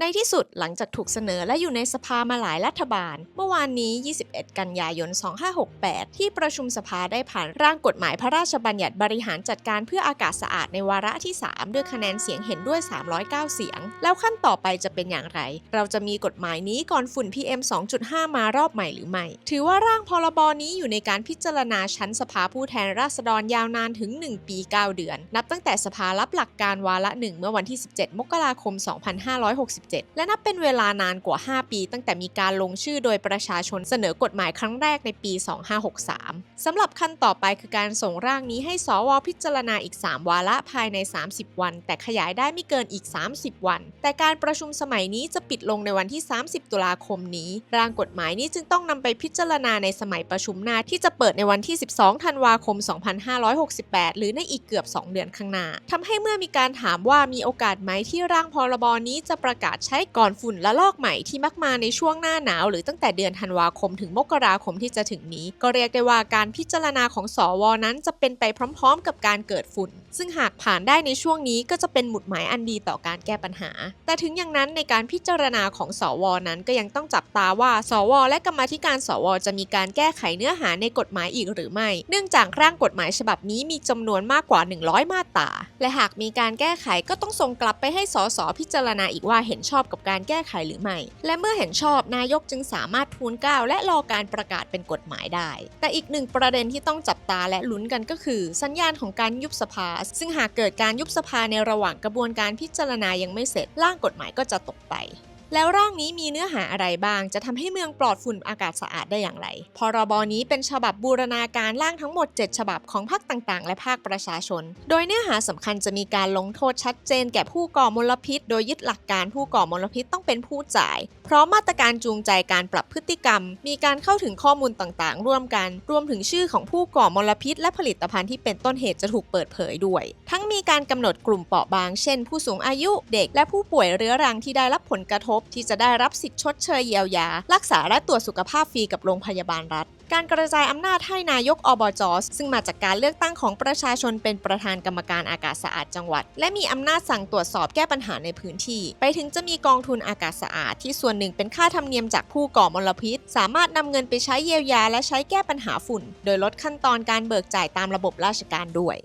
ในที่สุดหลังจากถูกเสนอและอยู่ในสภามาหลายรัฐบาล เมื่อวานนี้ 21 กันยายน 2568 ที่ประชุมสภาได้ผ่านร่างกฎหมายพระราชบัญญัติบริหารจัดการเพื่ออากาศสะอาดในวาระที่ 3 ด้วยคะแนนเสียงเห็นด้วย 309 เสียง แล้วขั้นต่อไปจะเป็นอย่างไร เราจะมีกฎหมายนี้ก่อนฝุ่น PM 2.5 มารอบใหม่หรือไม่ ถือว่าร่างพรบนี้อยู่ในการพิจารณาชั้นสภาผู้แทนราษฎรยาวนานถึง 1 ปี 9 เดือน นับตั้งแต่สภารับหลักการวาระหนึ่งเมื่อวันที่ 17 มกราคม2567และนับเป็นเวลานานกว่า 5 ปี ตั้งแต่มีการลงชื่อโดยประชาชนเสนอกฎหมายครั้งแรกในปี 2563 สำหรับขั้นต่อไปคือการส่งร่างนี้ให้สวพิจารณาอีก 3 วาระภายใน 30 วัน แต่ขยายได้ไม่เกินอีก 30 วัน แต่การประชุมสมัยนี้จะปิดลงในวันที่ 30 ตุลาคมนี้ ร่างกฎหมายนี้จึงต้องนำไปพิจารณาในสมัยประชุมหน้าที่จะเปิดในวันที่ 12 ธันวาคม 2568 หรือในอีกเกือบ 2 เดือนข้างหน้าทำให้เมื่อมีการถามว่ามีโอกาสไหมที่ร่างพรบนี้จะประกาศใช้ก่อนฝุ่นละลอกใหม่ที่มักมาในช่วงหน้าหนาว หรือตั้งแต่เดือนธันวาคมถึงมกราคมที่จะถึงนี้ ก็เรียกได้ว่าการพิจารณาของสวนั้นจะเป็นไปพร้อม ๆ กับการเกิดฝุ่นซึ่งหากผ่านได้ในช่วงนี้ก็จะเป็นหมุดหมายอันดีต่อการแก้ปัญหา แต่ถึงอย่างนั้นในการพิจารณาของสวนั้นก็ยังต้องจับตาว่า สว และกรรมธิการสว จะมีการแก้ไขเนื้อหาในกฎหมายอีกหรือไม่ เนื่องจากร่างกฎหมายฉบับนี้มีจำนวนมากกว่า 100 มาตรา และหากมีการแก้ไขก็ต้องส่งกลับไปให้สสพิจารณาอีกว่าเห็นชอบกับการแก้ไขหรือไม่ และเมื่อเห็นชอบนายกจึงสามารถทูลเกล้าและรอการประกาศเป็นกฎหมายได้ แต่อีกหนึ่งประเด็นที่ต้องจับตาและลุ้นกันก็คือ สัญญาณของการยุบสภาซึ่งหากเกิดการยุบสภาในระหว่างกระบวนการพิจารณายังไม่เสร็จร่างกฎหมายก็จะตกไป แล้วร่างนี้มีเนื้อหาอะไรบ้าง จะทำให้เมืองปลอดฝุ่นอากาศสะอาดได้อย่างไร พรบนี้เป็นฉบับบูรณาการร่างทั้งหมด 7 ฉบับของภาคต่างๆ และภาคประชาชน โดยเนื้อหาสำคัญจะมีการลงโทษชัดเจนแก่ผู้ก่อมลพิษ โดยยึดหลักการผู้ก่อมลพิษต้องเป็นผู้จ่าย พร้อมมาตรการจูงใจการปรับพฤติกรรม มีการเข้าถึงข้อมูลต่างๆ ร่วมกัน รวมถึงชื่อของผู้ก่อมลพิษ และผลิตภัณฑ์ที่เป็นต้นเหตุจะถูกเปิดเผยด้วย ทั้ง มีการกำหนดกลุ่มเปราะบาง เช่น ผู้สูงอายุเด็ก และผู้ป่วยเรื้อรังที่ได้รับผลกระทบ ที่จะได้รับสิทธิชดเชยเยียวยา รักษาและตรวจสุขภาพฟรีกับโรงพยาบาลรัฐการกระจายอำนาจให้นายกอบจซึ่งมาจากการเลือกตั้งของประชาชนเป็นประธานกรรมการอากาศสะอาดจังหวัด และมีอำนาจสั่งตรวจสอบแก้ปัญหาในพื้นที่ ไปถึงจะมีกองทุนอากาศสะอาดที่ส่วนหนึ่งเป็นค่าธรรมเนียมจากผู้ก่อมลพิษ สามารถนำเงินไปใช้เยียวยาและใช้แก้ปัญหาฝุ่น โดยลดขั้นตอนการเบิกจ่ายตามระบบราชการด้วย